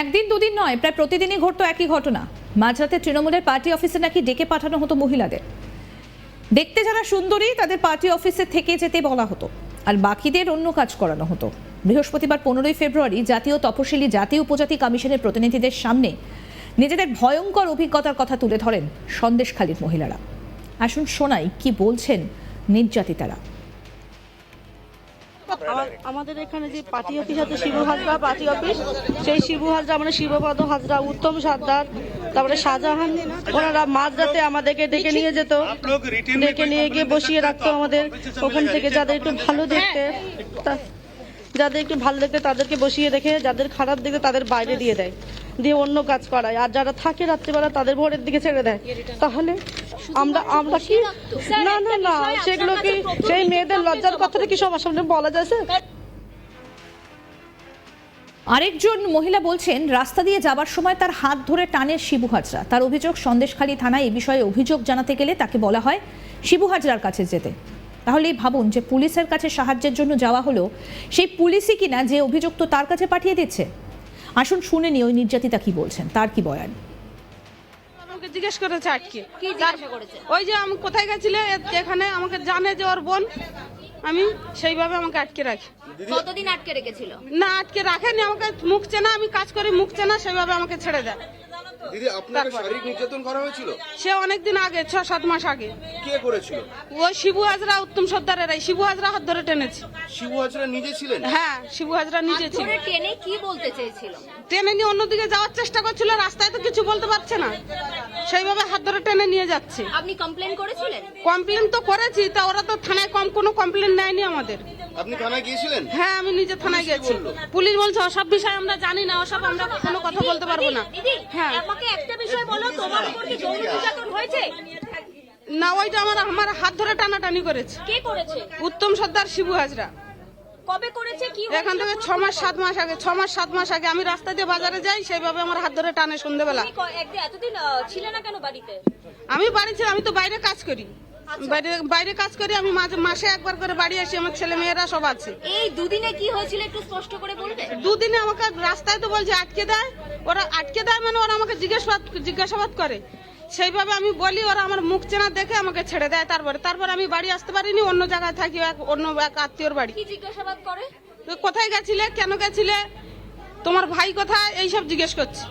একদিন দুদিন নয়, প্রায় প্রতিদিনই ঘটতো একই ঘটনা। মাঝরাতে তৃণমূলের পার্টি অফিসে নাকি ডেকে পাঠানো হতো মহিলাদের। দেখতে যারা সুন্দরী, তাদের পার্টি অফিসে থেকে যেতে বলা হতো। আর বাকিদের অন্য কাজ করানো হতো। বৃহস্পতিবার পনেরোই ফেব্রুয়ারি জাতীয় তপশিলি জাতি উপজাতি কমিশনের প্রতিনিধিদের সামনে নিজেদের ভয়ঙ্কর অভিজ্ঞতার কথা তুলে ধরেন সন্দেশখালীর মহিলারা। আসুন শোনাই কি বলছেন নির্যাতিতারা। আমাদের এখানে যে পার্টি অফিস আছে, শিবু হাজরা পার্টি অফিস, সেই শিবু হাজরা মানে শিবপদ হাজরা, উত্তম সর্দার তারপরে শাহজাহান, ওনারা মাঝরাতে আমাদেরকে ডেকে নিয়ে যেত, ডেকে নিয়ে গিয়ে বসিয়ে রাখতো আমাদের ওখান থেকে, যাদের একটু ভালো দেখতে যাদের একটু ভালো দেখতে তাদেরকে বসিয়ে রেখে, যাদের খারাপ দেখতে তাদের বাইরে দিয়ে দেয়, দিয়ে অন্য কাজ করায়, আর যারা থাকে রাত্রিবেলা তাদের ভোরের দিকে ছেড়ে দেয়, তাহলে আমরা আমরা কি না না না সেগুলো কি সেই মেয়েদের লজ্জার কথাটা কি সবার সামনে বলা যায় আরেকজন মহিলা বলছেন রাস্তা দিয়ে যাবার সময় তার হাত ধরে টানে শিবু হাজরা। তার অভিযোগ সন্দেশখালী থানায় এ বিষয়ে অভিযোগ জানাতে গেলে তাকে বলা হয় শিবু হাজরার কাছে যেতে। তাহলেই ভাবুন যে পুলিশের কাছে সাহায্যের জন্য যাওয়া হলো সেই পুলিশই কিনা যে অভিযুক্ত তার কাছে পাঠিয়ে দিচ্ছে? আসুন শুনে নি ওই নির্যাতিতা কি বলছেন তার কি বয়ান। জিজ্ঞেস করেছে আটকে কি। ওই যে আমি কোথায় গেছিলে এখানে আমাকে জানে যে ওর বোন আমি সেইভাবে আমাকে আটকে রাখি। কতদিন আটকে রেখেছিল? না আটকে রাখেনি আমাকে মুখ চেনা আমি কাজ করি মুখ চেনা সেভাবে আমাকে ছেড়ে দেয়। দিদি আপনাকে তারপর? শারীরিক নির্যাতন করা হয়েছিল? সে অনেকদিন আগে ছ সাত মাস আগে। কে করেছিল? ওই শিবু হাজরা উত্তম শিবু হাজরা হাত ধরে টেনেছি। শিবু হাজরা নিজে ছিলেন? হ্যাঁ শিবু হাজরা নিজে ছিল। টেনে কি বলতে চেয়েছিল? টেনে নিয়ে অন্যদিকে যাওয়ার চেষ্টা করছিল রাস্তায় তো কিছু বলতে পারছে না। সেইভাবে হাত ধরে টেনে নিয়ে যাচ্ছে। আপনি কমপ্লেন করেছিলেন? কমপ্লেন তো করেছি তা ওরা তো থানায় কম কোনো কমপ্লেন নেয়নি আমাদের। আপনি থানায় গিয়েছিলেন? হ্যাঁ আমি নিজে থানায় গেছি। পুলিশ বলছে ওসব বিষয় আমরা জানি না ওসব আমরা কোনো কথা বলতে পারব না। হ্যাঁ। আমাকে একটা বিষয় বলো তোমার উপর কি যৌন নির্যাতন হয়েছে? না ওইটা আমার আমার হাত ধরে টানাটানি করেছে। কে করেছে? উত্তম সর্দার শিবু হাজরা। কবে করেছে কি এখান থেকে ছ মাস সাত মাস আগে ছ মাস সাত মাস আগে আমি রাস্তা দিয়ে বাজারে যাই সেইভাবে আমার হাত ধরে টানে সন্ধ্যেবেলা এতদিন ছিলে না কেন বাড়িতে? আমি বাড়ি ছিল আমি তো বাইরে কাজ করি। বাইরে বাইরে কাজ করি আমি মাঝে মাসে একবার করে বাড়ি আসি আমার ছেলে মেয়েরা সব আছে। এই দুদিনে কি হয়েছিল একটু স্পষ্ট করে বলবে? দুদিনে আমাকে রাস্তায় তো বলছে আটকে দেয় ওরা আটকে দেয় মানে ওরা আমাকে জিজ্ঞাসাবাদ জিজ্ঞাসাবাদ করে। সেইভাবে আমি বলি ওরা আমার মুখ চেনা দেখে আমাকে ছেড়ে দেয় তারপরে। তারপরে আমি বাড়ি আসতে পারিনি অন্য জায়গায় থাকি এক- অন্য এক আত্মীয়র বাড়ি। কি জিজ্ঞাসাবাদ করে? তো কোথায় গেছিলে? কেন গেছিলে? তোমার ভাই কোথায়? এইসব জিজ্ঞেস করছি।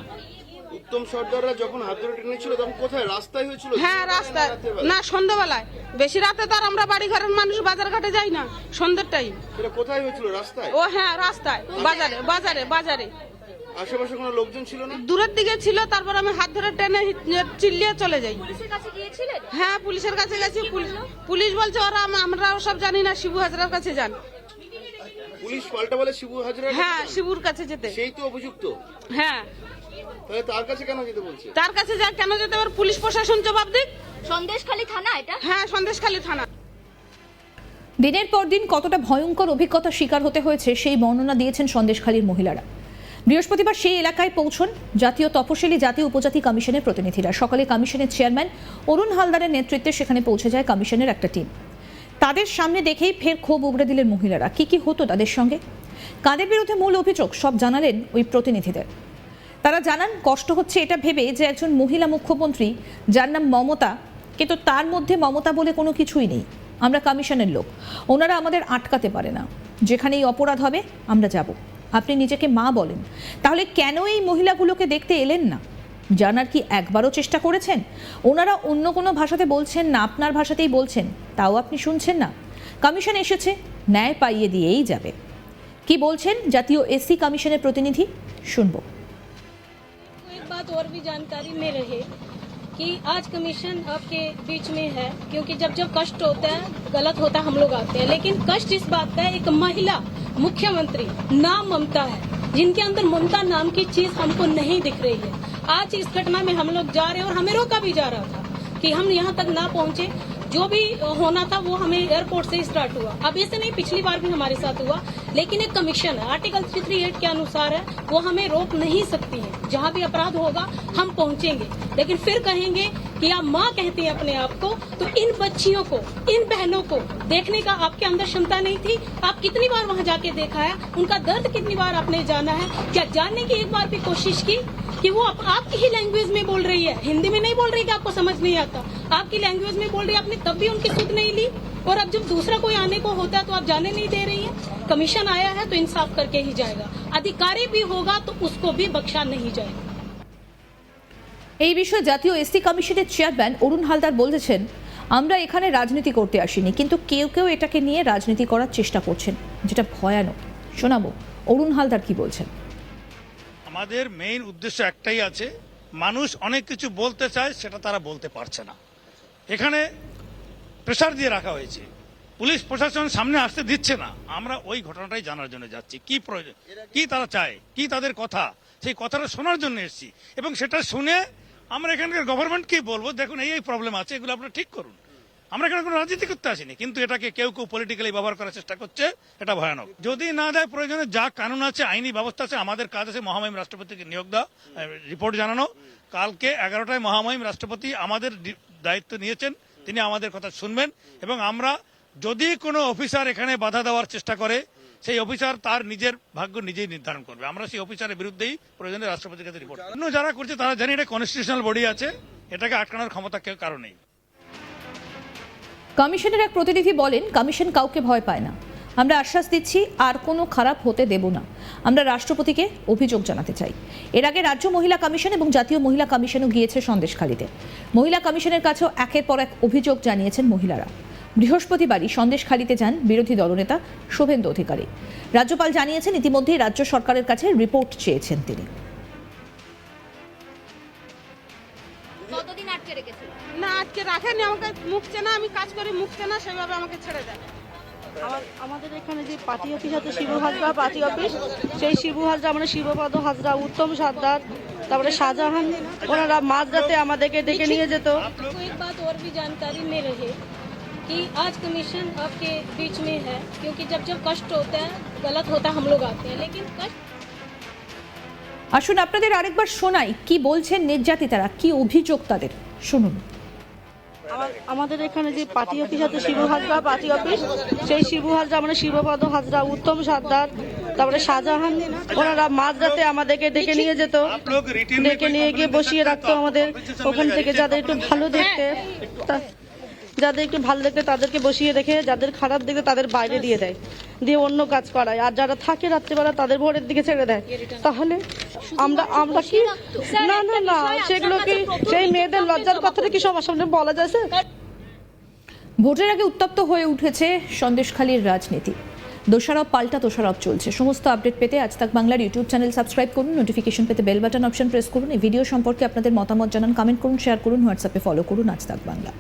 উত্তম সর্দাররা যখন হাত ধরে টেনেছিল তখন কোথায়? রাস্তায় হয়েছিল? হ্যাঁ রাস্তায়। না সন্ধ্যাবেলায়। বেশি রাতে তো আর আমরা বাড়ি ঘরের মানুষ বাজার ঘাটে যাই না সন্ধ্যের টাইম কোথায় হয়েছিল? রাস্তায়? ও হ্যাঁ রাস্তায়। বাজারে বাজারে বাজারে। আশেপাশে কোনো লোকজন ছিল না? দূরের দিকে ছিল তারপর আমি হাত ধরে টেনে চিল্লিয়ে চলে যাই। পুলিশের কাছে গিয়েছিলেন? হ্যাঁ পুলিশের কাছে গেছি। পুলিশ বলছে ওরা আম- আমরা সব জানি না শিবু হাজরার কাছে যান। পুলিশ পাল্টা বলে শিবু হাজরা হ্যাঁ শিবুর কাছে যেতে। সেই তো অভিযুক্ত। হ্যাঁ। তাহলে তার কাছে কেন যেতে বলছে? তার কাছে যা কেন যেতে পারে পুলিশ প্রশাসন জবাব দিক। সন্দেশখালী থানা এটা? হ্যাঁ সন্দেশখালী থানা। দিনের পর দিন কতটা ভয়ঙ্কর অভিজ্ঞতার শিকার হতে হয়েছে সেই বর্ণনা দিয়েছেন সন্দেশখালীর মহিলারা। বৃহস্পতিবার সেই এলাকায় পৌঁছন জাতীয় তপশিলি জাতীয় উপজাতি কমিশনের প্রতিনিধিরা। সকালে কমিশনের চেয়ারম্যান অরুণ হালদারের নেতৃত্বে সেখানে পৌঁছে যায় কমিশনের একটা টিম। তাদের সামনে দেখেই ফের ক্ষোভ উগড়ে দিলেন মহিলারা। কি কি হতো তাদের সঙ্গে? কাদের বিরুদ্ধে মূল অভিযোগ? সব জানালেন ওই প্রতিনিধিদের। তারা জানান, কষ্ট হচ্ছে এটা ভেবে যে একজন মহিলা মুখ্যমন্ত্রী, যার নাম মমতা, কিন্তু তার মধ্যে মমতা বলে কোনো কিছুই নেই। আমরা কমিশনের লোক। ওনারা আমাদের আটকাতে পারে না। যেখানেই অপরাধ হবে, আমরা যাব। আপনি নিজেকে মা বলেন তাহলে কেন এই মহিলাগুলোকে দেখতে এলেন না জানার কি একবারও চেষ্টা করেছেন ওনারা অন্য কোনো ভাষাতে বলছেন না আপনার ভাষাতেই বলছেন তাও আপনি শুনছেন না কমিশন এসেছে ন্যায় পাইয়ে দিয়েই যাবে কি বলছেন জাতীয় এসসি কমিশনের প্রতিনিধি শুনবো एक बात और भी जानकारी में रहे कि आज कमीशन आपके बीच में है, क्योंकि जब जब कष्ट होता है, गलत होता हम लोग आते हैं। लेकिन कष्ट इस बात का है, एक महिला मुख्यमंत्री नाम ममता है, जिनके अंदर ममता नाम की चीज़ हमको नहीं दिख रही है। आज इस घटना में हम लोग जा रहे हैं और हमें रोका भी जा रहा था कि हम यहाँ तक ना पहुँचे। जो भी होना था वो हमें एयरपोर्ट से स्टार्ट हुआ। अब ऐसे नहीं पिछली बार भी हमारे साथ हुआ लेकिन एक कमीशन है। आर्टिकल थ्री थ्री एट के अनुसार है वो हमें रोक नहीं सकती है। जहाँ भी अपराध होगा हम पहुँचेंगे। लेकिन फिर कहेंगे कि आप माँ कहती हैं अपने आप को तो इन बच्चियों को इन बहनों को देखने का आपके अंदर क्षमता नहीं थी। आप कितनी बार वहाँ जाके देखा है? उनका दर्द कितनी बार आपने जाना है? क्या जानने की एक बार भी कोशिश की कि वो आप, आपकी ही लैंग्वेज में बोल रही है? हिंदी में नहीं बोल रही कि आपको समझ नहीं आता? आपकी लैंग्वेज में बोल रही है आपने तब भी उनकी सुध नहीं ली और अब जब दूसरा कोई आने को होता है तो आप जाने नहीं दे रही है कमीशन आया है तो इंसाफ करके ही जाएगा अधिकारी भी होगा तो उसको भी बख्शा नहीं जाएगा এই বিষয়ে জাতীয় এসসি কমিশনের চেয়ারম্যান অরুণ হালদার বলেছেন আমরা এখানে রাজনীতি করতে আসিনি কিন্তু কেউ কেউ এটাকে নিয়ে রাজনীতি করার চেষ্টা করছেন যেটা ভয়ানক শোনাবো অরুণ হালদার কি বলছেন আমাদের মেইন উদ্দেশ্য একটাই আছে মানুষ অনেক কিছু বলতে চায় সেটা তারা বলতে পারছে না এখানে প্রেশার দিয়ে রাখা হয়েছে। পুলিশ প্রশাসন সামনে আসতে দিচ্ছে না। আমরা ওই ঘটনাটাই জানার জন্য যাচ্ছি। কি প্রয়োজন? কি তারা চায়? কি তাদের কথা? সেই কথাটা শোনার জন্য এসেছি। এবং সেটা শুনে আমরা এখানকার গভর্নমেন্টকে বলব? দেখুন, এই এই প্রবলেম আছে, এগুলো আপনারা ঠিক করুন। আমরা এখানে কোনো রাজনীতি করতে আসিনি, কিন্তু এটাকে কেউ কেউ পলিটিক্যালি ব্যবহার করার চেষ্টা করছে, এটা ভয়ানক। যদি না দেয়, প্রয়োজনে যা কানুন আছে, আইনি ব্যবস্থা আছে, আমাদের কাজ আছে, মহামহিম রাষ্ট্রপতিকে নিয়োগ দেওয়া রিপোর্ট জানানো। কালকে এগারোটায় মহামহিম রাষ্ট্রপতি আমাদের দায়িত্ব নিয়েছেন, তিনি আমাদের কথা শুনবেন এবং আমরা যদি কোনো অফিসার এখানে বাধা দেওয়ার চেষ্টা করে, সেই অফিসার তার নিজের ভাগ্য নিজেই নির্ধারণ করবে। আমরা সেই অফিসারের বিরুদ্ধেই প্রয়োজনে রাষ্ট্রপতির কাছে রিপোর্ট অন্য যারা করছে, তারা জানি এটা কনস্টিটিউশনাল বডি আছে, এটাকে আটকানোর ক্ষমতা কেউ কারও নেই। কমিশনের এক প্রতিনিধি বলেন, কমিশন কাউকে ভয় পায় না। আমরা আশ্বাস দিচ্ছি, আর কোনো খারাপ হতে দেব না। আমরা রাষ্ট্রপতিকে অভিযোগ জানাতে চাই। এর আগে রাজ্য মহিলা কমিশন এবং জাতীয় মহিলা কমিশনও গিয়েছে সন্দেশখালীতে। মহিলা কমিশনের কাছেও একের পর এক অভিযোগ জানিয়েছেন মহিলারা। বৃহস্পতিবারই সন্দেশখালীতে যান বিরোধী দলনেতা শুভেন্দু অধিকারী। রাজ্যপাল জানিয়েছেন, ইতিমধ্যেই রাজ্য সরকারের কাছে রিপোর্ট চেয়েছেন তিনি। না রাখেনি আমাকে মুখ চেনা, আমি কাজ করি, মুখ চেনা, সেভাবে আমাকে ছেড়ে দেয় আমাদের এখানে যে পার্টি অফিস আছে শিবু হাজরা পার্টি অফিস সেই শিবু হাজরা মানে শিবপদ হাজরা উত্তম সর্দার তারপরে শাহজাহান ওনারা মাঝরাতে আমাদেরকে ডেকে নিয়ে যেত आपको एक बात और भी जानकारी में रहे कि आज कमीशन आपके बीच में है क्योंकि जब जब कष्ट होता है गलत होता है हम लोग आते हैं लेकिन कष्ट আসুন আপনাদের আরেকবার শোনাই কি বলছেন নির্যাতিতারা কি অভিযোগ তাদের শুনুন আমার আমাদের এখানে যে পার্টি অফিস আছে শিবু হাজরা পার্টি অফিস, সেই শিবু হাজরা মানে শিবপদ হাজরা, উত্তম সাদ্দার, তারপরে শাহজাহান, ওনারা মাঝরাতে আমাদেরকে ডেকে নিয়ে যেত। ডেকে নিয়ে গিয়ে বসিয়ে রাখতো আমাদের ওখান থেকে, যাদের একটু ভালো দেখতে যাদের একটু ভালো দেখতে তাদেরকে বসিয়ে রেখে, যাদের খারাপ দেখতে তাদের বাইরে দিয়ে দেয়। দিয়ে অন্য কাজ করায়। আর যারা থাকে রাত্রিবেলা তাদের ভোরের দিকে ছেড়ে দেয়। তাহলে আমরা আমরা কি না না না সেগুলো কি সেই মেয়েদের লজ্জার কথাটা কি সবার সামনে বলা যায় ভোটের আগে উত্তপ্ত হয়ে উঠেছে সন্দেশখালীর রাজনীতি। দোষারোপ পাল্টা দোষারোপ চলছে। সমস্ত আপডেট পেতে আজ তাক বাংলার ইউটিউব চ্যানেল সাবস্ক্রাইব করুন নোটিফিকেশন পেতে বেল বাটন অপশন প্রেস করুন। এই ভিডিও সম্পর্কে আপনাদের মতামত জানান কমেন্ট করুন শেয়ার করুন হোয়াটসঅ্যাপে ফলো করুন আজ তাক বাংলা।